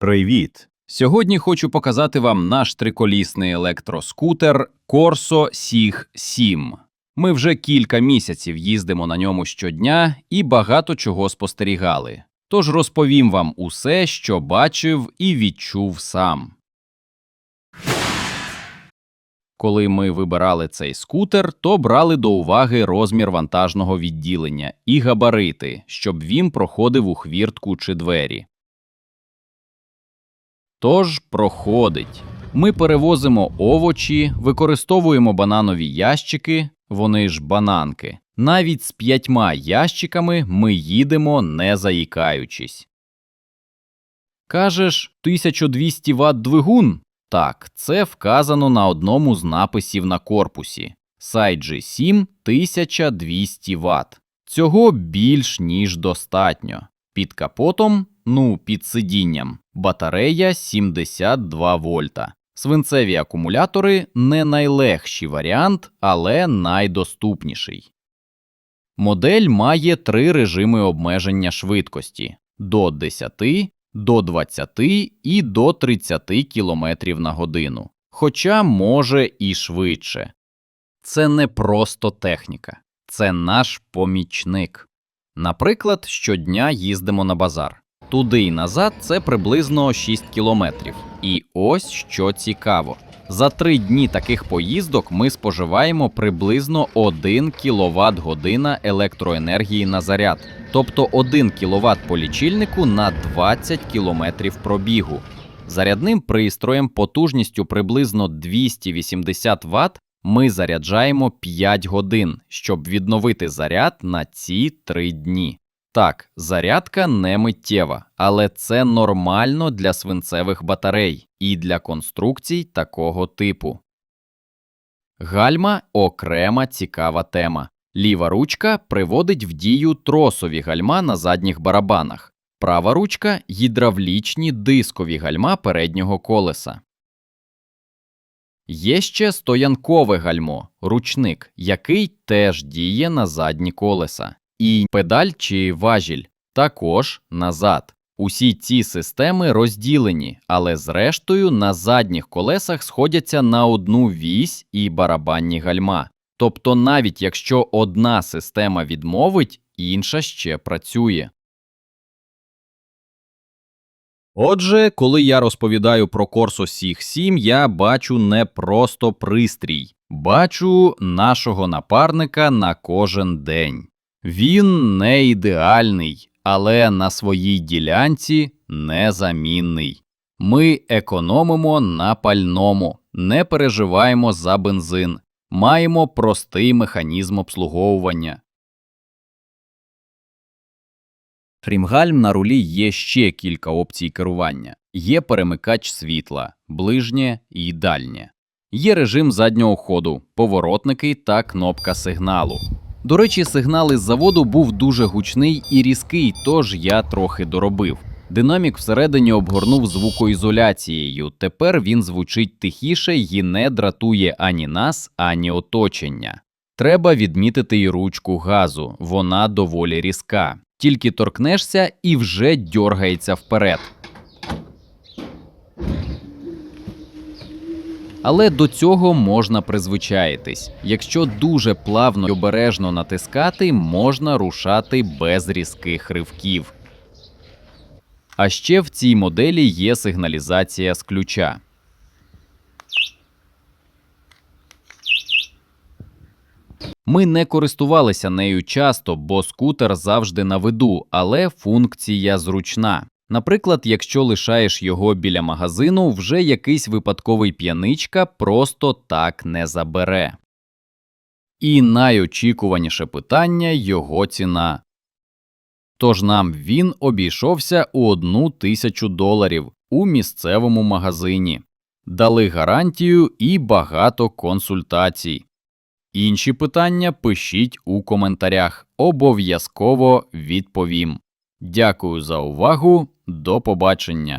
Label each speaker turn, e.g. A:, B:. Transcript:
A: Привіт! Сьогодні хочу показати вам наш триколісний електроскутер Corso Sig 7. Ми вже кілька місяців їздимо на ньому щодня і багато чого спостерігали. Тож розповім вам усе, що бачив і відчув сам. Коли ми вибирали цей скутер, то брали до уваги розмір вантажного відділення і габарити, щоб він проходив у хвіртку чи двері. Тож проходить. Ми перевозимо овочі, використовуємо бананові ящики, вони ж бананки. Навіть з п'ятьма ящиками ми їдемо не заїкаючись. Кажеш, 1200 Вт двигун? Так, це вказано на одному з написів на корпусі. Сайджі 7 1200 Вт. Цього більш ніж достатньо. Під капотом, ну під сидінням, батарея 72 вольта. Свинцеві акумулятори не найлегший варіант, але найдоступніший. Модель має три режими обмеження швидкості до 10, до 20 і до 30 км на годину, хоча може і швидше. Це не просто техніка, це наш помічник. Наприклад, щодня їздимо на базар. Туди й назад це приблизно 6 кілометрів. І ось що цікаво. За три дні таких поїздок ми споживаємо приблизно 1 кВт година електроенергії на заряд, тобто 1 кВт по лічильнику на 20 км пробігу. Зарядним пристроєм потужністю приблизно 280 Вт ми заряджаємо 5 годин, щоб відновити заряд на ці 3 дні. Так, зарядка не миттєва, але це нормально для свинцевих батарей і для конструкцій такого типу. Гальма окрема цікава тема. Ліва ручка приводить в дію тросові гальма на задніх барабанах, права ручка гідравлічні дискові гальма переднього колеса. Є ще стоянкове гальмо, ручник, який теж діє на задні колеса, і педаль чи важіль також назад. Усі ці системи розділені, але зрештою на задніх колесах сходяться на одну вісь і барабанні гальма. Тобто, навіть якщо одна система відмовить, інша ще працює. Отже, коли я розповідаю про Corso Sig 7, я бачу не просто пристрій, бачу нашого напарника на кожен день. Він не ідеальний, але на своїй ділянці незамінний. Ми економимо на пальному, не переживаємо за бензин, маємо простий механізм обслуговування. Крім на рулі є ще кілька опцій керування. Є перемикач світла, ближнє і дальнє. Є режим заднього ходу, поворотники та кнопка сигналу. До речі, сигнал із заводу був дуже гучний і різкий, тож я трохи доробив. Динамік всередині обгорнув звукоізоляцією. Тепер він звучить тихіше і не дратує ані нас, ані оточення. Треба відмітити й ручку газу, вона доволі різка. Тільки торкнешся і вже дьоргається вперед. Але до цього можна призвичаїтись. Якщо дуже плавно й обережно натискати, можна рушати без різких ривків. А ще в цій моделі є сигналізація з ключа. Ми не користувалися нею часто, бо скутер завжди на виду, але функція зручна. Наприклад, якщо лишаєш його біля магазину, вже якийсь випадковий п'яничка просто так не забере. І найочікуваніше питання його ціна. Тож нам він обійшовся у одну тисячу доларів у місцевому магазині, дали гарантію і багато консультацій. Інші питання пишіть у коментарях, обов'язково відповім. Дякую за увагу, до побачення!